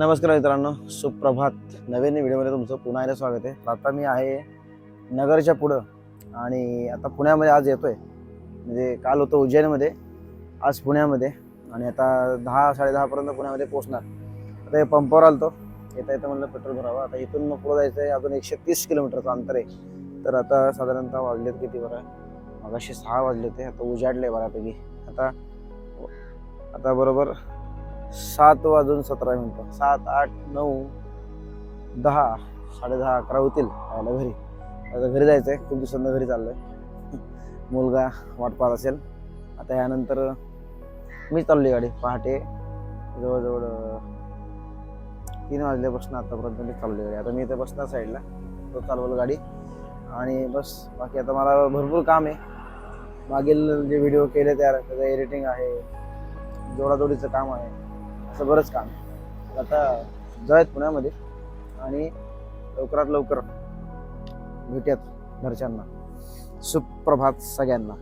नमस्कार मित्रांनो सुप्रभात. नवीन व्हिडिओमध्ये तुमचं पुन्हा एकदा स्वागत आहे. आता मी आहे नगरच्या पुढं आणि आता पुण्यामध्ये आज येतोय. म्हणजे काल होतं उज्जैनमध्ये आज पुण्यामध्ये आणि आता दहा साडेदहापर्यंत पुण्यामध्ये पोहोचणार. आता हे पंपावर आलतो. येता येतं म्हणलं पेट्रोल भरावं. आता इथून मग पुढं जायचं आहे अजून एकशे तीस किलोमीटरचं अंतर आहे. तर आता साधारणतः वाजलेत किती बरं? मगाशी सहा वाजले होते. आता उजाडले बऱ्यापैकी. आता आता बरोबर सात वाजून सतरा मिनटं. सात आठ नऊ दहा साडेदहा अकरा होतील यायला घरी. आता घरी जायचं आहे खूप दिवसांना घरी चाललो आहे मुलगा वाट पाहत असेल. आता यानंतर मी चालली गाडी. पहाटे जवळजवळ तीन वाजल्यापासून आतापर्यंत मी चालली गाडी. आता मी इथे बसणार साईडला. तो चालवल गाडी. आणि बस बाकी आता मला भरपूर काम आहे. मागील जे व्हिडिओ केले त्या त्याचं एडिटिंग आहे. जोडाजोडीचं काम आहे. असं बरंच काम आहे. आता आहेत पुण्यामध्ये आणि लवकरात लवकर भेटूयात घरच्यांना सुप्रभात सगळ्यांना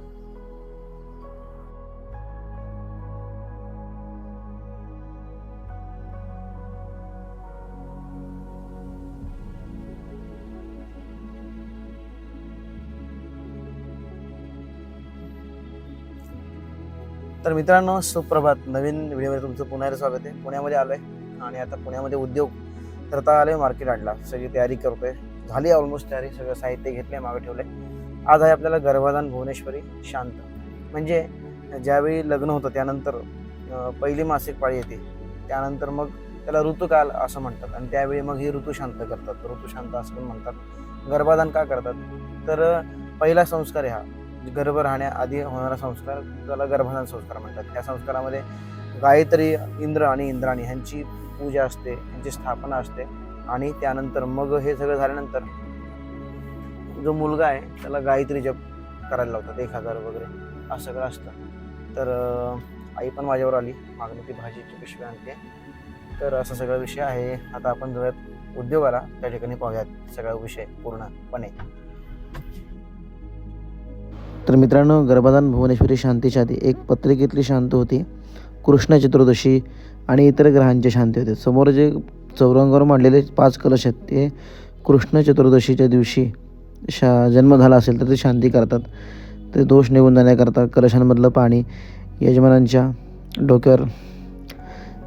तर मित्रांनो सुप्रभात. नवीन व्हिडिओमध्ये तुमचं पुन्हा स्वागत आहे. पुण्यामध्ये आलो आहे आणि आता पुण्यामध्ये उद्योग तर आता आलो आहे मार्केट आणला सगळी तयारी करतो आहे झाली ऑलमोस्ट तयारी. सगळं साहित्य घेतले मागे ठेवले आज आहे आपल्याला गर्भाधान भुवनेश्वरी शांत. म्हणजे ज्यावेळी लग्न होतं त्यानंतर पहिली मासिक पाळी येते. त्यानंतर मग त्याला ऋतुकाल असं म्हणतात. आणि त्यावेळी मग ही ऋतू शांत करतात. ऋतू शांत असं पण म्हणतात. गर्भाधान का करतात? तर पहिला संस्कार आहे हा. गर्भ राहण्याआधी होणारा संस्कार त्याला गर्भाधान संस्कार म्हणतात. त्या संस्कारामध्ये गायत्री इंद्र आणि इंद्राणी ह्यांची पूजा असते ह्यांची स्थापना असते आणि त्यानंतर मग हे सगळं झाल्यानंतर जो मुलगा आहे त्याला गायत्री जप करायला लावतात एक हजार वगैरे असं सगळं असतं. तर आई पण माझ्यावर आली मागणी ती भाजीची पिशवी आणते. तर असा सगळा विषय आहे. आता आपण जाऊयात उद्योगाला. त्या ठिकाणी पाहूयात सगळा विषय पूर्णपणे. तर मित्रांनो गर्भाधान भुवनेश्वरी शांतीच्या आधी एक पत्रिकेतली शांत होती. कृष्ण चतुर्दशी आणि इतर ग्रहांचे शांती होते. समोर जे चौरंगावर मांडलेले पाच कलश आहेत ते कृष्ण चतुर्दशीच्या दिवशी शा जन्म झाला असेल तर ते शांती करतात. ते दोष निघून जाण्याकरता कलशांमधलं पाणी यजमानांच्या डोक्यावर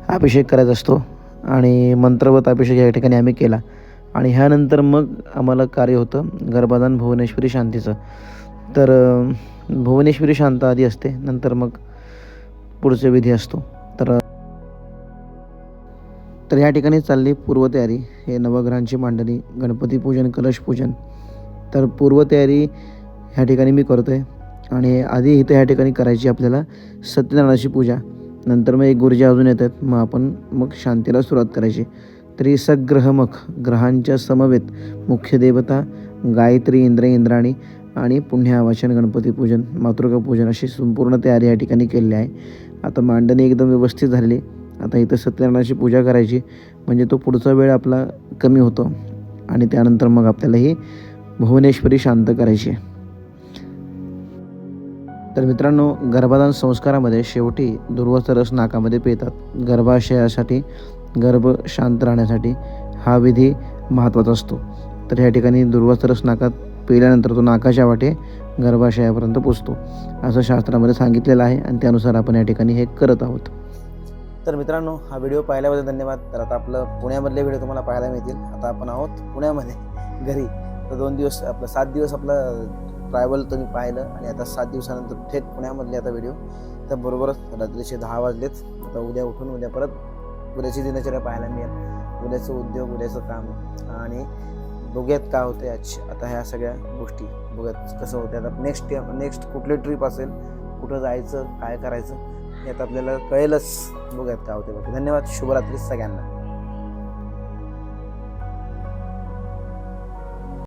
अभिषेक करायचा असतो आणि मंत्रवत अभिषेक या ठिकाणी आम्ही केला. आणि ह्यानंतर मग आम्हाला कार्य होतं गर्भाधान भुवनेश्वरी शांतीचं. तर भुवनेश्वरी शांत आधी असते नंतर मग पुढचे विधी असतो. तर तर या ठिकाणी चालली पूर्वतयारी. हे नवग्रहांची मांडणी गणपती पूजन कलश पूजन. तर पूर्वतयारी ह्या ठिकाणी मी करतो आहे आणि आधी इथं ह्या ठिकाणी करायची आपल्याला सत्यनारायणाची पूजा. नंतर मग एक गुरुजी अजून येतात. मग आपण मग शांतीला सुरुवात करायची. तरी सग्रहमख ग्रहांच्या समवेत मुख्य देवता गायत्री इंद्र इंद्राणी आणि पुण्यावाचन गणपती पूजन मातृका पूजन अशी संपूर्ण तयारी या ठिकाणी केलेली आहे. आता मांडणी एकदम व्यवस्थित झालेली आता इथं सत्यनारायणाची पूजा करायची म्हणजे तो पुढचा वेळ आपला कमी होतो. आणि त्यानंतर मग आपल्याला ही भुवनेश्वरी शांत करायची तर मित्रांनो गर्भाधान संस्कारामध्ये शेवटी दुर्वासा रस नाकामध्ये पेतात. गर्भाशयासाठी गर्भ शांत राहण्यासाठी हा विधी महत्त्वाचा असतो. तर ह्या ठिकाणी दुर्वासा रस नाकात पिल्यानंतर तो नाकाशा वाटे गर्भाशयापर्यंत पोचतो. असं शास्त्रामध्ये सांगितलेलं आहे आणि त्यानुसार आपण या ठिकाणी हे करत आहोत. तर मित्रांनो हा व्हिडिओ पाहिल्याबद्दल धन्यवाद. तर आता आपलं पुण्यामधले व्हिडिओ तुम्हाला पाहायला मिळतील. आता आपण आहोत पुण्यामध्ये घरी. तर दोन दिवस आपलं सात दिवस आपलं ट्रॅव्हल तुम्ही पाहिलं आणि आता सात दिवसानंतर थेट पुण्यामधले आता व्हिडिओ. तर बरोबरच रात्रीचे दहा वाजलेच आता उद्या उठून उद्या परत उद्याची दिनचर्या पाहायला मिळेल. उद्याचं उद्योग उद्याचं काम आणि बघूयात काय होते आज. आता ह्या सगळ्या गोष्टी बघूयात कसं होते आता नेक्स्ट नेक्स्ट कुठली ट्रिप असेल कुठं जायचं काय करायचं हे आता आपल्याला कळेलच. बघूयात काय होते बाकी धन्यवाद. शुभरात्री सगळ्यांना.